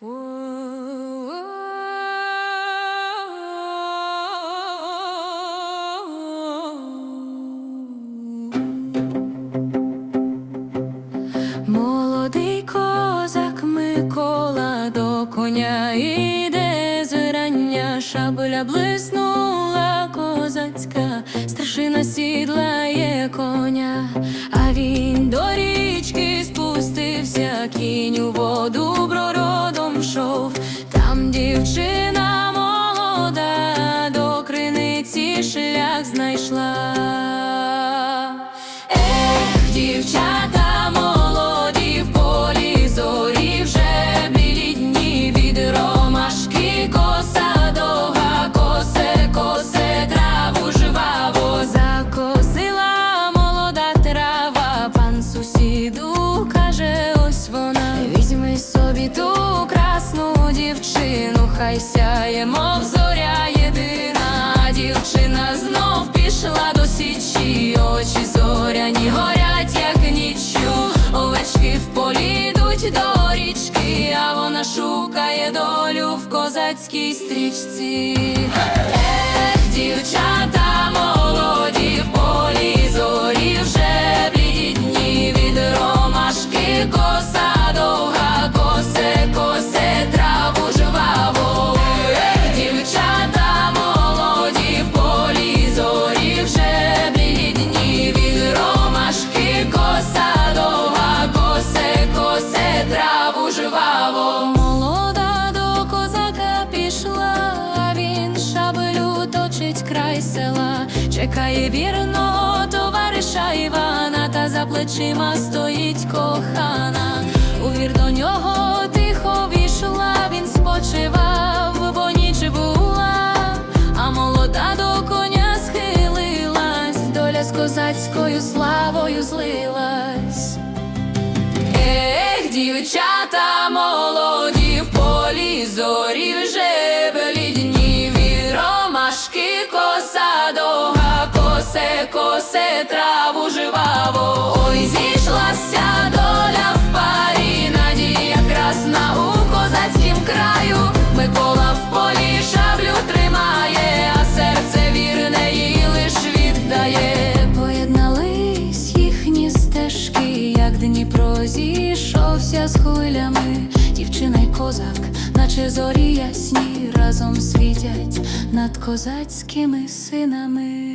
Молодий козак Микола до коня іде зрання, шабля блиснула козацька, старшина сідлає коня, а він до річки спустився, кінь у воду хай сяє, зоря єдина. Дівчина знов пішла до січі, очі зоряні горять, як ніччю. Овечки в полі до річки, а вона шукає долю в козацькій стрічці. Ех, дівчата край села, чекає вірно товариша Івана, та за плечима стоїть кохана. У вір до нього косе, косе траву жваво. Ой, зійшлася доля в парі, надія красна у козацькім краю. Микола в полі шаблю тримає, а серце вірне їй лиш віддає. Поєднались їхні стежки, як Дніпро зійшовся з хвилями. Дівчина й козак, наче зорі ясні, разом світять над козацькими синами.